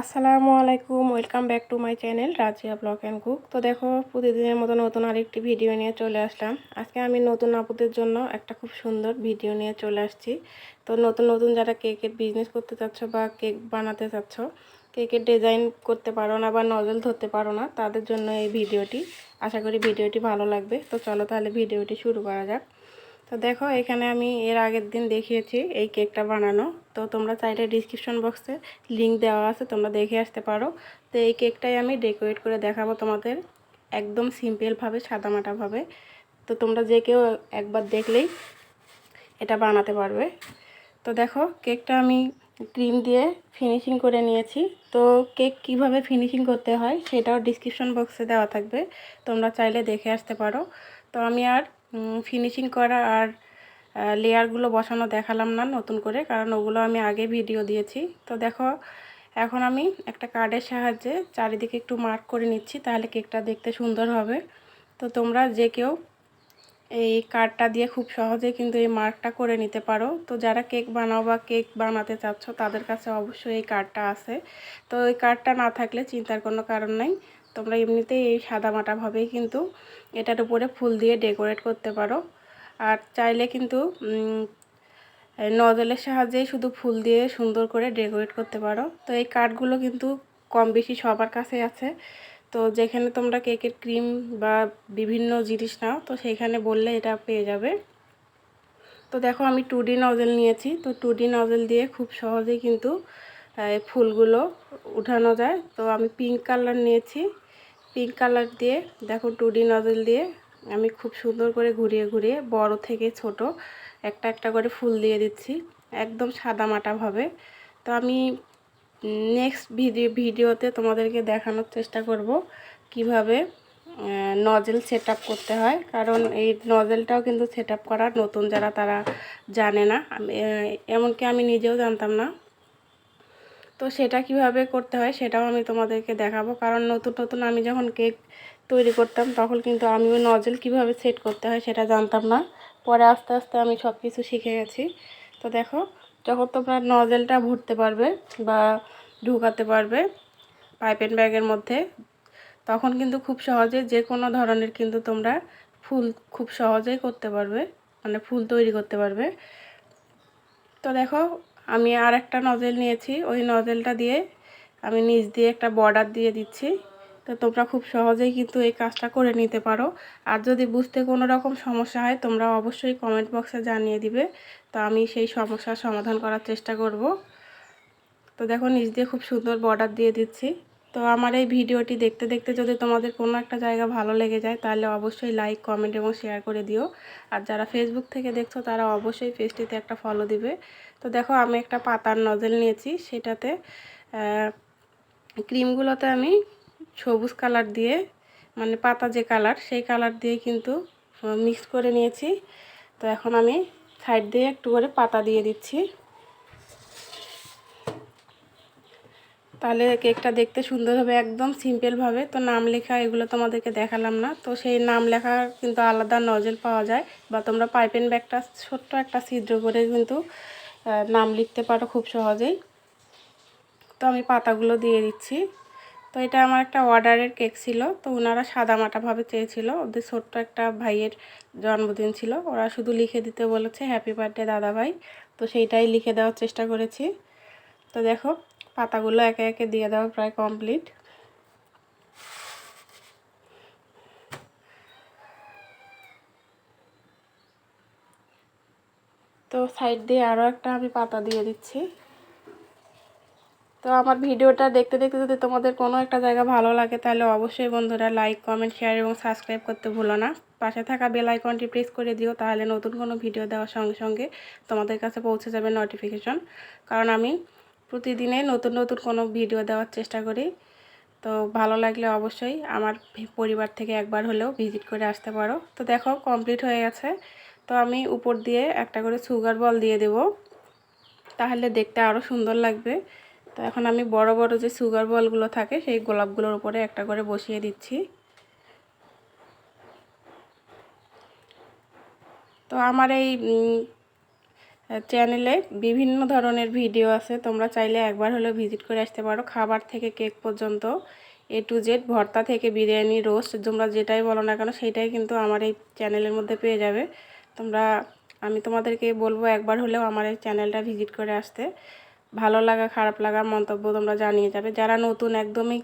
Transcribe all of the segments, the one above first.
আসসালামু আলাইকুম, welcome back to my channel Razia blog and cook. তো দেখো, প্রতিদিনের মতো নতুন আরেকটি ভিডিও নিয়ে চলে আসলাম। আজকে আমি নতুন আপুদের জন্য একটা খুব সুন্দর ভিডিও নিয়ে চলে আসছি। তো নতুন নতুন যারা কেকের বিজনেস করতে চাচ্ছ বা কেক বানাতে চাচ্ছ কেকের ডিজাইন করতে পারো না বা নজল ধরতে পারো না, তাদের জন্য এই ভিডিওটি। আশা করি ভিডিওটি ভালো লাগবে। তো চলো তাহলে ভিডিওটি শুরু করা যাক। তো দেখো, এখানে আমি এর আগের দিন দেখিয়েছি এই কেকটা বানানো। তো তোমরা চাইলে ডিসক্রিপশন বক্সে লিঙ্ক দেওয়া আছে, তোমরা দেখে আসতে পারো। তো এই কেকটাই আমি ডেকোরেট করে দেখাবো তোমাদের একদম সিম্পলভাবে সাদামাটাভাবে তো তোমরা যে কেউ একবার দেখলেই এটা বানাতে পারবে। তো দেখো, কেকটা আমি ক্রিম দিয়ে ফিনিশিং করে নিয়েছি। তো কেক কীভাবে ফিনিশিং করতে হয় সেটাও ডিসক্রিপশন বক্সে দেওয়া থাকবে। তোমরা চাইলে দেখে আসতে পারো। তো আমি আর ফিনিশিং করা আর লেয়ারগুলো বসানো দেখালাম না নতুন করে, কারণ ওগুলো আমি আগে ভিডিও দিয়েছি। তো দেখো, এখন আমি একটা কার্ডের সাহায্যে চারিদিকে একটু মার্ক করে নিচ্ছি, তাহলে কেকটা দেখতে সুন্দর হবে। তো তোমরা যে কেউ এই কার্ডটা দিয়ে খুব সহজে কিন্তু এই মার্কটা করে নিতে পারো। তো যারা কেক বানাও বা কেক বানাতে চাচ্ছ, তাদের কাছে অবশ্যই এই কার্ডটা আছে। তো এই কার্ডটা না থাকলে চিন্তার কোনো কারণ নাই। তোমরা এমনিতেই এই সাদা সাদামাটাভাবেই কিন্তু এটার উপরে ফুল দিয়ে ডেকোরেট করতে পারো। আর চাইলে কিন্তু নজলের সাহায্যেই শুধু ফুল দিয়ে সুন্দর করে ডেকোরেট করতে পারো। তো এই কার্ডগুলো কিন্তু কম বেশি সবার কাছে আছে। তো যেখানে তোমরা কেকের ক্রিম বা বিভিন্ন জিনিস নাও, তো সেইখানে বললে এটা পেয়ে যাবে। তো দেখো আমি টু ডি নজেল নিয়েছি। তো টু ডি নজেল দিয়ে খুব সহজেই কিন্তু ফুলগুলো উঠানো যায়। তো আমি পিঙ্ক কালার নিয়েছি। পিঙ্ক কালার দিয়ে, দেখো টু ডি নজেল দিয়ে আমি খুব সুন্দর করে ঘুরিয়ে ঘুরিয়ে বড় থেকে ছোট একটা একটা করে ফুল দিয়ে দিচ্ছি, একদম সাদা মাটাভাবে তো আমি নেক্সট ভিডিও ভিডিওতে তোমাদেরকে দেখানোর চেষ্টা করব কীভাবে নজেল সেট করতে হয়। কারণ এই নজেলটাও কিন্তু সেট করা নতুন যারা তারা জানে না। এমনকি আমি নিজেও জানতাম না। তো সেটা কীভাবে করতে হয় সেটাও আমি তোমাদেরকে দেখাবো। কারণ নতুন নতুন আমি যখন কেক তৈরি করতাম, তখন কিন্তু আমিও নজেল কীভাবে সেট করতে হয় সেটা জানতাম না। পরে আস্তে আস্তে আমি সব কিছু শিখে গেছি। তো দেখো, যখন তোমরা নজেলটা ভরতে পারবে বা ঢুকাতে পারবে পাইপেন ব্যাগের মধ্যে, তখন কিন্তু খুব সহজে যে কোনো ধরনের কিন্তু তোমরা ফুল খুব সহজেই করতে পারবে মানে ফুল তৈরি করতে পারবে। তো দেখো আমি আর একটা নজেল নিয়েছি। ওই নজেলটা দিয়ে আমি নিচ দিয়ে একটা বর্ডার দিয়ে দিচ্ছি। তো তোমরা খুব সহজেই কিন্তু এই কাজটা করে নিতে পারো। আর যদি বুঝতে কোনো রকম সমস্যা হয়, তোমরা অবশ্যই কমেন্ট বক্সে জানিয়ে দিবে। তো আমি সেই সমস্যার সমাধান করার চেষ্টা করব। তো দেখো নিজ দিয়ে খুব সুন্দর বর্ডার দিয়ে দিচ্ছি। তো আমার এই ভিডিওটি দেখতে দেখতে যদি তোমাদের কোনো একটা জায়গা ভালো লেগে যায়, তাহলে অবশ্যই লাইক কমেন্ট এবং শেয়ার করে দিও। আর যারা ফেসবুক থেকে দেখছ, তারা অবশ্যই পেজটিতে একটা ফলো দিবে। তো দেখো, আমি একটা পাতার নজেল নিয়েছি। সেটাতে ক্রিমগুলোতে আমি সবুজ কালার দিয়ে মানে পাতা যে কালার সেই কালার দিয়ে কিন্তু মিক্স করে নিয়েছি। তো এখন আমি সাইড দিয়ে একটু করে পাতা দিয়ে দিচ্ছি। তাহলে কেকটা দেখতে সুন্দর হবে, একদম সিম্পলভাবে তো নাম লেখা এগুলো তোমাদেরকে দেখালাম না। তো সেই নাম লেখা কিন্তু আলাদা নজেল পাওয়া যায় বা তোমরা পাইপেন ব্যাগটা ছোট্ট একটা ছিদ্র করে কিন্তু নাম লিখতে পারো খুব সহজেই। তো আমি পাতাগুলো দিয়ে দিচ্ছি। তো এটা আমার একটা অর্ডারের কেক ছিল। তো ওনারা সাদামাটাভাবে চেয়েছিল। ওদের ছোট্ট একটা ভাইয়ের জন্মদিন ছিল। ওরা শুধু লিখে দিতে বলেছে হ্যাপি বার্থডে দাদা ভাই তো সেইটাই লিখে দেওয়ার চেষ্টা করেছি। তো দেখো পাতাগুলো একে একে দিয়ে দেওয়া প্রায় কমপ্লিট তো সাইড দিয়ে আরও একটা আমি পাতা দিয়ে দিচ্ছি। তো আমার ভিডিওটা দেখতে দেখতে যদি তোমাদের কোনো একটা জায়গা ভালো লাগে, তাহলে অবশ্যই বন্ধুরা লাইক কমেন্ট শেয়ার এবং সাবস্ক্রাইব করতে ভুলো না। পাশে থাকা বেল আইকনটি প্রেস করে দিও, তাহলে নতুন কোনো ভিডিও দেওয়ার সঙ্গে সঙ্গে তোমাদের কাছে পৌঁছে যাবে নোটিফিকেশন কারণ আমি প্রতিদিনে নতুন নতুন কোনো ভিডিও দেওয়ার চেষ্টা করি। তো ভালো লাগলে অবশ্যই আমার পরিবার থেকে একবার হলেও ভিজিট করে আসতে পারো। তো দেখো কমপ্লিট হয়ে গেছে। তো আমি উপর দিয়ে একটা করে সুগার বল দিয়ে দেব। তাহলে দেখতে আরও সুন্দর লাগবে। তো এখন আমি বড় বড় যে সুগার বলগুলো থাকে, সেই গোলাপগুলোর উপরে একটা করে বসিয়ে দিচ্ছি। তো আমার এই চ্যানেলে বিভিন্ন ধরনের ভিডিও আছে। তোমরা চাইলে একবার হলেও ভিজিট করে আসতে পারো। খাবার থেকে কেক পর্যন্ত এ টু জেড ভর্তা থেকে বিরিয়ানি রোস্ট তোমরা যেটাই বলো না কেন সেটাই কিন্তু আমার এই চ্যানেলের মধ্যে পেয়ে যাবে। তোমরা, আমি তোমাদেরকে বলব একবার হলেও আমার এই চ্যানেলটা ভিজিট করে আসতে। ভালো লাগা, খারাপ লাগা মন্তব্য তোমরা জানিয়ে যাবে। যারা নতুন, একদমই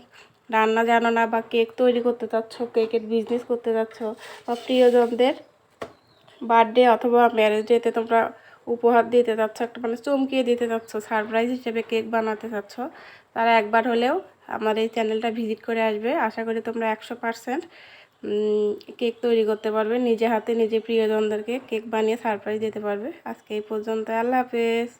রান্না জানো না বা কেক তৈরি করতে চাচ্ছ কেকের বিজনেস করতে চাচ্ছ বা প্রিয়জনদের বার্থডে অথবা ম্যারেজ ডেতে তোমরা উপহার দিতে চাচ্ছ, একটা মানে চমকিয়ে দিতে চাচ্ছ, সারপ্রাইজ হিসেবে কেক বানাতে চাচ্ছ, তারা একবার হলেও আমার এই চ্যানেলটা ভিজিট করে আসবে। আশা করি তোমরা একশো পারসেন্ট কেক তৈরি করতে পারবে। নিজে হাতে নিজে প্রিয়জনদেরকে কেক বানিয়ে সারপ্রাইজ দিতে পারবে। আজকে এই পর্যন্ত আল্লাহ হাফেজ।